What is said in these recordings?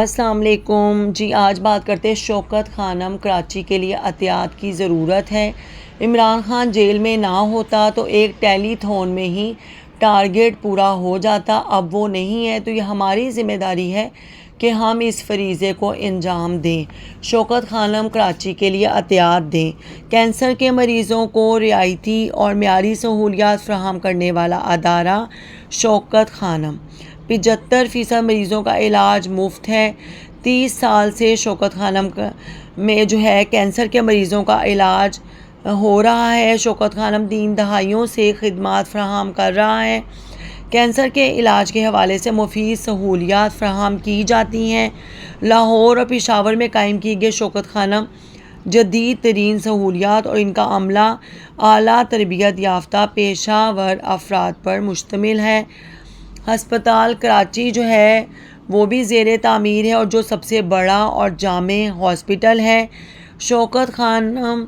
السلام علیکم۔ جی آج بات کرتے ہیں شوکت خانم، کراچی کے لیے احتیاط کی ضرورت ہے۔ عمران خان جیل میں نہ ہوتا تو ایک ٹیلی تھون میں ہی ٹارگیٹ پورا ہو جاتا، اب وہ نہیں ہے۔ تو یہ ہماری ذمہ داری ہے کہ ہم اس فریضے کو انجام دیں۔ شوکت خانم، کراچی کے لیے احتیاط دیں۔ کینسر کے مریضوں کو رعایتی اور معیاری سہولیات فراہم کرنے والا ادارہ شوکت خانم۔ پچہتر فیصد مریضوں کا علاج مفت ہے۔ تیس سال سے شوکت خانم میں جو ہے کینسر کے مریضوں کا علاج ہو رہا ہے۔ شوکت خانم تین دہائیوں سے خدمات فراہم کر رہا ہے۔ کینسر کے علاج کے حوالے سے مفید سہولیات فراہم کی جاتی ہیں۔ لاہور اور پشاور میں قائم کی گئی شوکت خانم جدید ترین سہولیات اور ان کا عملہ اعلیٰ تربیت یافتہ پیشہ ور افراد پر مشتمل ہے۔ ہسپتال کراچی جو ہے، وہ بھی زیر تعمیر ہے اور جو سب سے بڑا اور جامع ہاسپٹل ہے۔ شوکت خانم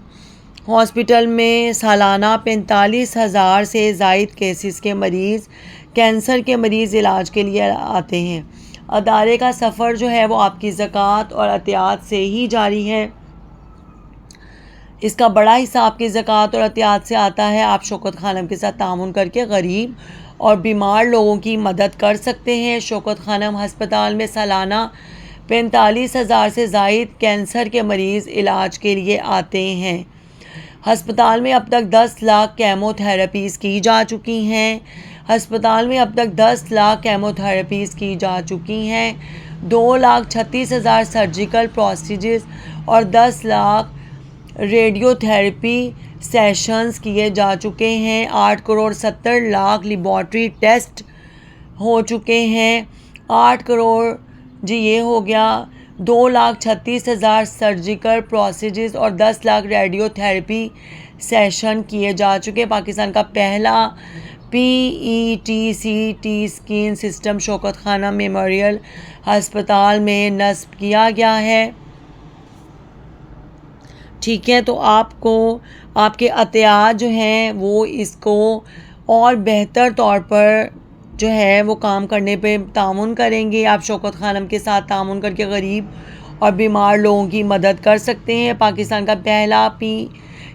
ہاسپٹل میں سالانہ پینتالیس ہزار سے زائد کیسز کے مریض، کینسر کے مریض علاج کے لیے آتے ہیں۔ ادارے کا سفر جو ہے، وہ آپ کی زکوٰۃ اور احتیاط سے ہی جاری ہے۔ اس کا بڑا حصہ آپ کی زکوٰۃ اور احتیاط سے آتا ہے۔ آپ شوکت خانم کے ساتھ تعاون کر کے غریب اور بیمار لوگوں کی مدد کر سکتے ہیں۔ شوکت خانم ہسپتال میں سالانہ پینتالیس ہزار سے زائد کینسر کے مریض علاج کے لیے آتے ہیں۔ ہسپتال میں اب تک دس لاکھ کیمو تھراپیز کی جا چکی ہیں۔ ہسپتال میں اب تک دس لاکھ کیمو تھراپیز کی جا چکی ہیں۔ دو لاکھ چھتیس ہزار سرجیکل پروسیجرز اور دس لاکھ ریڈیو تھراپی سیشنز کیے جا چکے ہیں۔ آٹھ کروڑ ستر لاکھ لیبارٹری ٹیسٹ ہو چکے ہیں۔ آٹھ کروڑ جی یہ ہو گیا، دو لاکھ چھتیس ہزار سرجیکل پروسیجرز اور دس لاکھ ریڈیو تھراپی سیشن کیے جا چکے۔ پاکستان کا پہلا P E T C T scan system Shaukat Khanum memorial ہسپتال میں نصب کیا گیا ہے۔ ٹھیک ہے، تو آپ کو، آپ کے احتیاط جو ہیں وہ اس کو اور بہتر طور پر جو ہے وہ کام کرنے پہ تعاون کریں گے۔ آپ شوکت خانم کے ساتھ تعاون کر کے غریب اور بیمار لوگوں کی مدد کر سکتے ہیں۔ پاکستان کا پہلا P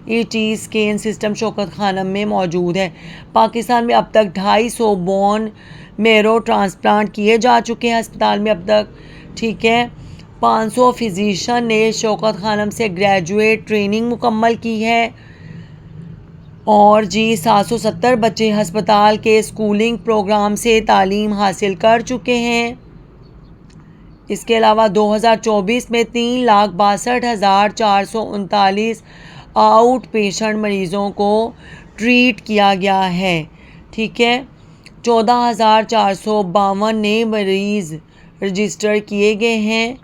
E T scan system Shaukat Khanum میں موجود ہے۔ پاکستان میں اب تک ڈھائی سو بون میرو ٹرانسپلانٹ کیے جا چکے ہیں۔ اسپتال میں اب تک، ٹھیک ہے۔ پانچ سو فزیشن نے شوکت خانم سے گریجویٹ ٹریننگ مکمل کی ہے۔ اور جی سات سو ستر بچے ہسپتال کے اسکولنگ پروگرام سے تعلیم حاصل کر چکے ہیں۔ اس کے علاوہ دو ہزار چوبیس میں تین لاکھ باسٹھ ہزار چار سو انتالیس آؤٹ پیشنٹ مریضوں کو ٹریٹ کیا گیا ہے۔ ٹھیک ہے۔ چودہ ہزار چار سو باون نئے مریض رجسٹر کیے گئے ہیں۔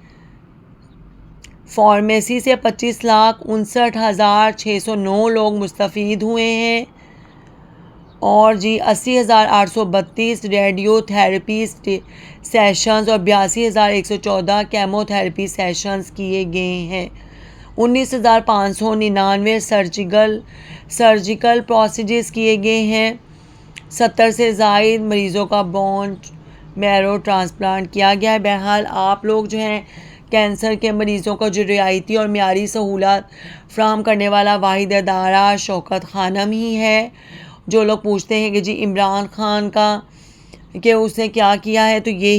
فارمیسی سے پچیس لاکھ انسٹھ ہزار چھ سو نو لوگ مستفید ہوئے ہیں۔ اور جی اسی ہزار آٹھ سو بتیس ریڈیو تھیراپی سیشنز اور بیاسی ہزار ایک سو چودہ کیمو تھراپی سیشنز کیے گئے ہیں۔ انیس ہزار پانچ سو ننانوے سرجیکل سرجیکل پروسیجرز کیے گئے ہیں۔ ستر سے زائد مریضوں کا بون میرو ٹرانسپلانٹ کیا گیا ہے۔ بہرحال آپ لوگ جو ہیں کینسر کے مریضوں کو جو رعایتی اور معیاری سہولت فراہم کرنے والا واحد ادارہ شوکت خانم ہی ہے۔ جو لوگ پوچھتے ہیں کہ جی عمران خان کا کہ اس نے کیا کیا ہے تو یہی